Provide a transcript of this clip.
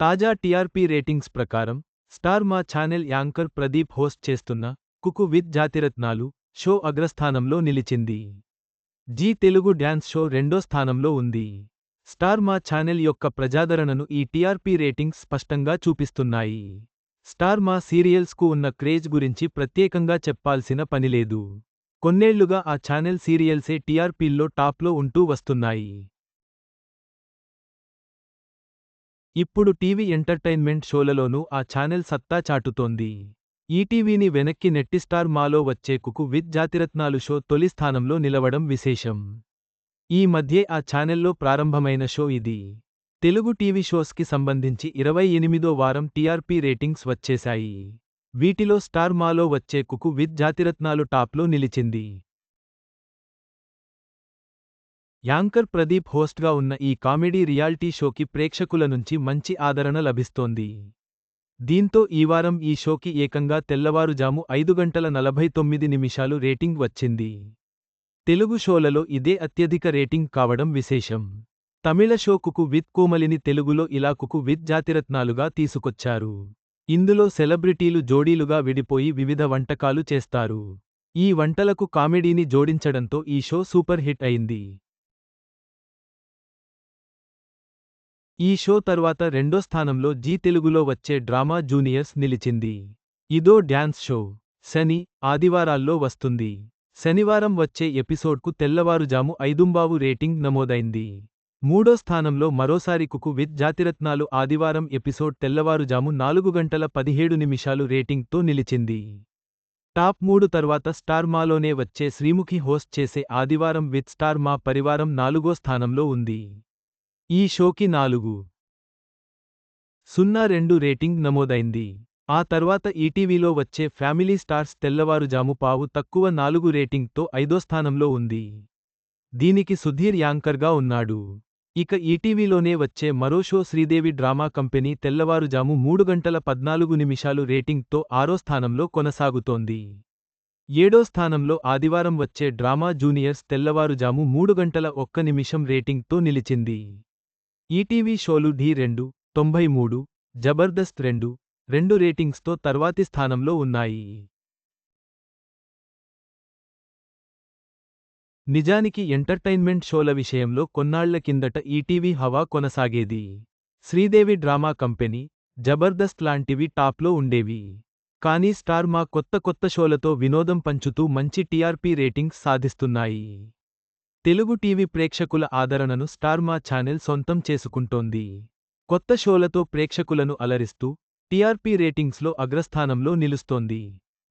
తాజా TRP ratings ప్రకారం star Maa channel anchor Pradeep host చేస్తున్న కుకు విత్ జాతిరత్నాలు షో అగ్రస్థానంలో నిలిచింది. జీ తెలుగు డ్యాన్స్ షో రెండో స్థానంలో ఉంది. స్టార్ మా ఛానెల్ యొక్క ప్రజాదరణను ఈ టీఆర్పీ రేటింగ్స్ స్పష్టంగా చూపిస్తున్నాయి. స్టార్ మా సీరియల్స్కు ఉన్న క్రేజ్ గురించి ప్రత్యేకంగా చెప్పాల్సిన పనిలేదు కొన్నేళ్ళుగా ఆ ఛానెల్ సీరియల్సే టీఆర్పీల్లో టాప్లో ఉంటూ వస్తున్నాయి. ఇప్పుడు టీవీ ఎంటర్టైన్మెంట్ షోలలోనూ ఆ ఛానెల్ సత్తా చాటుతోంది. ఈటీవీని వెనక్కి నెట్టి స్టార్ మాలో వచ్చే కుకు విత్ జాతిరత్నాలు షో తొలి స్థానంలో నిలవడం విశేషం. ఈ మధ్యే ఆ ఛానెల్లో ప్రారంభమైన షో ఇది. తెలుగు టీవీ షోస్కి సంబంధించి ఇరవై ఎనిమిదో వారం టీఆర్పీ రేటింగ్స్ వచ్చేశాయి. వీటిలో స్టార్ మాలో వచ్చే కుకు విత్ జాతిరత్నాలు టాప్లో నిలిచింది. యాంకర్ ప్రదీప్ హోస్ట్గా ఉన్న ఈ కామెడీ రియాలిటీ షోకి ప్రేక్షకుల నుంచి మంచి ఆదరణ లభిస్తోంది. దీంతో ఈ వారం ఈ షోకి ఏకంగా తెల్లవారుజాము ఐదు గంటల నలభై తొమ్మిది నిమిషాలు రేటింగ్ వచ్చింది. తెలుగు షోలలో ఇదే అత్యధిక రేటింగ్ కావడం విశేషం. తమిళ షో కుకు విత్ కోమలిని తెలుగులో ఇలా కుకు విత్ జాతిరత్నాలుగా తీసుకొచ్చారు. ఇందులో సెలబ్రిటీలు జోడీలుగా విడిపోయి వివిధ వంటకాలు చేస్తారు. ఈ వంటలకు కామెడీని జోడించడంతో ఈ షో సూపర్ హిట్ అయింది. ఈ షో తర్వాత రెండో స్థానంలో జీ తెలుగులో వచ్చే డ్రామా జూనియర్స్ నిలిచింది. ఇదో డ్యాన్స్ షో. శని ఆదివారాల్లో వస్తుంది. శనివారం వచ్చే ఎపిసోడ్కు తెల్లవారుజాము ఐదుంబావు రేటింగ్ నమోదైంది. మూడో స్థానంలో మరోసారి కుకు విత్ జాతిరత్నాలు ఆదివారం ఎపిసోడ్ తెల్లవారుజాము నాలుగు గంటల పదిహేడు నిమిషాలు రేటింగ్తో నిలిచింది. టాప్ మూడు తర్వాత స్టార్ మాలోనే వచ్చే శ్రీముఖి హోస్ట్ చేసే ఆదివారం విత్ స్టార్ మా పరివారం నాలుగో స్థానంలో ఉంది. ఈ షోకి నాలుగు. సున్నా రెండు రేటింగ్ నమోదైంది. ఆ తర్వాత ఈటీవీలో వచ్చే ఫ్యామిలీ స్టార్స్ తెల్లవారుజాము పావు తక్కువ నాలుగు రేటింగ్తో ఐదో స్థానంలో ఉంది. దీనికి సుధీర్ యాంకర్గా ఉన్నాడు. ఇక ఈటీవీలోనే వచ్చే మరో షో శ్రీదేవి డ్రామా కంపెనీ తెల్లవారుజాము మూడు గంటల పద్నాలుగు నిమిషాలు రేటింగ్తో ఆరో స్థానంలో కొనసాగుతోంది. ఏడో స్థానంలో ఆదివారం వచ్చే డ్రామా జూనియర్స్ తెల్లవారుజాము మూడు గంటల ఒక్క నిమిషం రేటింగ్తో నిలిచింది. ఈటీవీ షోలు ఢీ రెండు తొంభై మూడు జబర్దస్త్ రెండు రెండు రేటింగ్స్తో తర్వాతి స్థానంలో ఉన్నాయి. నిజానికి ఎంటర్టైన్మెంట్ షోల విషయంలో కొన్నాళ్ళ కిందట ఈటీవీ హవా కొనసాగేది. శ్రీదేవి డ్రామా కంపెనీ జబర్దస్త్ లాంటివి టాప్లో ఉండేవి. కానీ స్టార్ మా కొత్త కొత్త షోలతో వినోదం పంచుతూ మంచి టీఆర్పీ రేటింగ్స్ సాధిస్తున్నాయి. తెలుగు టీవీ ప్రేక్షకుల ఆదరణను స్టార్మా ఛానెల్ సొంతం చేసుకుంటోంది. కొత్త షోలతో ప్రేక్షకులను అలరిస్తూ టీఆర్పీ రేటింగ్స్లో అగ్రస్థానంలో నిలుస్తోంది.